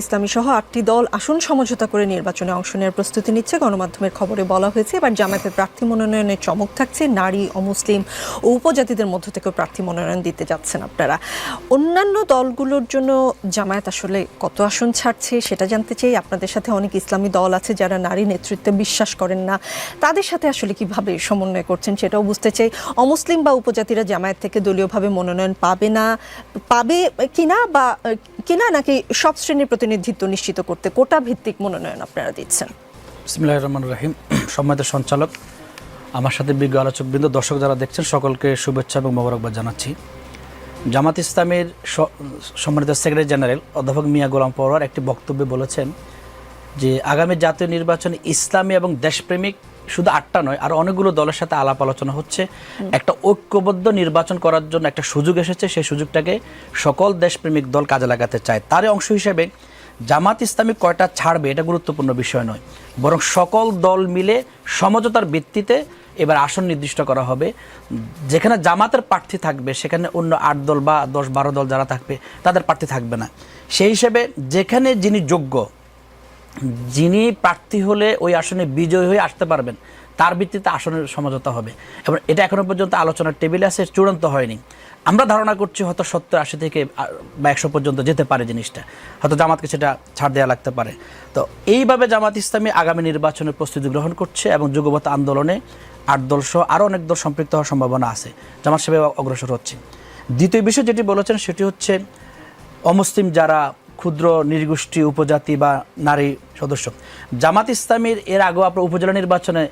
ইসলামী সহ আটটি দল আসন সমঝোতা করে নির্বাচনে অংশ নেওয়ার প্রস্তুতি নিচ্ছে। গণমাধ্যমের খবরে বলা হয়েছে, এবার জামায়াতের প্রার্থী মনোনয়নের চমক থাকছে। নারী অমুসলিম ও উপজাতিদের মধ্য থেকেও প্রার্থী মনোনয়ন দিতে যাচ্ছেন আপনারা। অন্যান্য দলগুলোর জন্য জামায়াত আসলে কত আসন ছাড়ছে সেটা জানতে চাই। আপনাদের সাথে অনেক ইসলামী দল আছে যারা নারী নেতৃত্বে বিশ্বাস করেন না। তাদের সাথে আসলে কীভাবে সমন্বয় করছেন সেটাও বুঝতে চাই। অমুসলিম বা উপজাতিরা জামায়াত থেকে দলীয়ভাবে মনোনয়ন পাবে না, পাবে কিনা বা কিনা নাকি সব শ্রেণির প্রতিনিধিত্ব নিশ্চিত করতে কোটা ভিত্তিক মনোনয়ন আপনারা দিচ্ছেন? বিসমিল্লাহির রহমানির রহিম, সম্মানিত সঞ্চালক, আমার সাথে বিজ্ঞ আলোচকবৃন্দ, দর্শক যারা দেখছেন, সকলকে শুভেচ্ছা এবং মোবারকবাদ জানাচ্ছি। জামাত ইসলামের সম্মানিত সেক্রেটারি জেনারেল অধ্যাপক মিয়া গোলাম পরোয়ার একটি বক্তব্যে বলেছেন যে, আগামী জাতীয় নির্বাচনে ইসলামী এবং দেশপ্রেমিক শুধু আটটা নয় আর অনেকগুলো দলের সাথে আলাপ আলোচনা হচ্ছে। একটা ঐক্যবদ্ধ নির্বাচন করার জন্য একটা সুযোগ এসেছে সেই সুযোগটাকে সকল দেশপ্রেমিক দল কাজে লাগাতে চায়। তারই অংশ হিসেবে জামাত ইসলামী কয়টা ছাড়বে এটা গুরুত্বপূর্ণ বিষয় নয়। বরং সকল দল মিলে সমঝোতার ভিত্তিতে এবার আসন নির্দিষ্ট করা হবে। যেখানে জামাতের প্রার্থী থাকবে সেখানে অন্য আট দল বা দশ বারো দল যারা থাকবে তাদের প্রার্থী থাকবে না। সেই হিসেবে যেখানে যিনি যোগ্য যিনি প্রার্থী হলে ওই আসনে বিজয়ী হয়ে আসতে পারবেন, তার ভিত্তিতে আসনের সমঝোতা হবে। এবং এটা এখনও পর্যন্ত আলোচনার টেবিলে আছে, চূড়ান্ত হয়নি। আমরা ধারণা করছি হয়তো সত্তর আশি থেকে বা একশো পর্যন্ত যেতে পারে জিনিসটা। হয়তো জামাতকে সেটা ছাড় দেওয়া লাগতে পারে। তো এইভাবে জামাত ইসলামী আগামী নির্বাচনের প্রস্তুতি গ্রহণ করছে এবং যুগবত আন্দোলনে আট দল সহ আরও অনেক দল সম্পৃক্ত হওয়ার সম্ভাবনা আছে। জামাত সেভাবে অগ্রসর হচ্ছে। দ্বিতীয় বিষয় যেটি বলেছেন সেটি হচ্ছে অমুসলিম যারা ক্ষুদ্র নৃগোষ্ঠী উপজাতি বা নারী সদস্য। জামাত ইসলামীর এর আগেও আপনার উপজেলা নির্বাচনে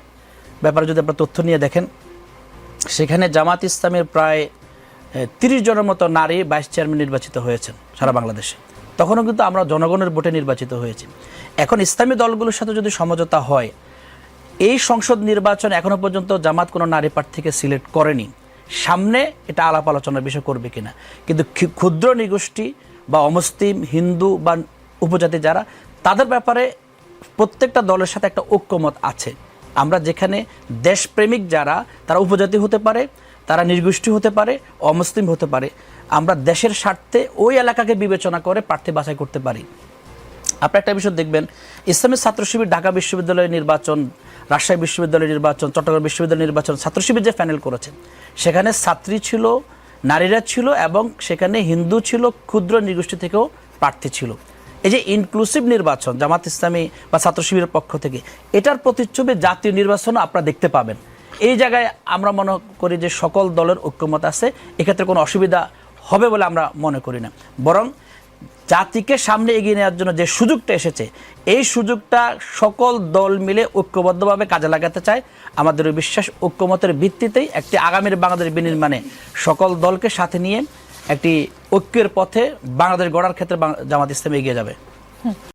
ব্যাপারে যদি আপনার তথ্য নিয়ে দেখেন, সেখানে জামাত ইসলামের প্রায় তিরিশ জনের মতো নারী ভাইস চেয়ারম্যান নির্বাচিত হয়েছেন সারা বাংলাদেশে। তখনও কিন্তু আমরা জনগণের ভোটে নির্বাচিত হয়েছি। এখন ইসলামী দলগুলোর সাথে যদি সমঝোতা হয়, এই সংসদ নির্বাচন এখনও পর্যন্ত জামাত কোনো নারী প্রার্থীকে সিলেক্ট করেনি। সামনে এটা আলাপ আলোচনার বিষয় করবে কিনা। কিন্তু ক্ষি- ক্ষুদ্র, নিগোষ্ঠী বা অমুসলিম, হিন্দু বা উপজাতি যারা, তাদের ব্যাপারে প্রত্যেকটা দলের সাথে একটা ঐক্যমত আছে। আমরা যেখানে দেশপ্রেমিক যারা, তারা উপজাতি হতে পারে, তারা নির্গোষ্ঠী হতে পারে, অমুসলিম হতে পারে। আমরা দেশের স্বার্থে ওই এলাকাকে বিবেচনা করে প্রার্থী বাছাই করতে পারি। আপনি একটা বিষয় দেখবেন, ইসলামী ছাত্র শিবির, ঢাকা বিশ্ববিদ্যালয়ের নির্বাচন, রাজশাহী বিশ্ববিদ্যালয়ের নির্বাচন, চট্টগ্রাম বিশ্ববিদ্যালয়ের নির্বাচন ছাত্র শিবির যে প্যানেল করেছেন সেখানে ছাত্রী ছিল নারীরা ছিল এবং সেখানে হিন্দু ছিল, ক্ষুদ্র নির্গোষ্ঠী থেকেও প্রার্থী ছিল। এই যে ইনক্লুসিভ নির্বাচন, জামাত ইসলামী বা ছাত্র শিবিরের পক্ষ থেকে, এটার প্রতিচ্ছবি জাতীয় নির্বাচনও আপনারা দেখতে পাবেন। এই জায়গায় আমরা মনে করি যে সকল দলের ঐক্যমত আছে, এক্ষেত্রে কোনো অসুবিধা হবে বলে আমরা মনে করি না। বরং জাতিকে সামনে এগিয়ে নেওয়ার জন্য যে সুযোগটা এসেছে, এই সুযোগটা সকল দল মিলে ঐক্যবদ্ধভাবে কাজে লাগাতে চায়। আমাদের বিশ্বাস, ঐক্যমতের ভিত্তিতেই একটি আগামীর বাংলাদেশ বিনির্মাণে সকল দলকে সাথে নিয়ে একটি ঐক্যের পথে বাংলাদেশ গড়ার ক্ষেত্রে জামাত ইসলাম এগিয়ে যাবে।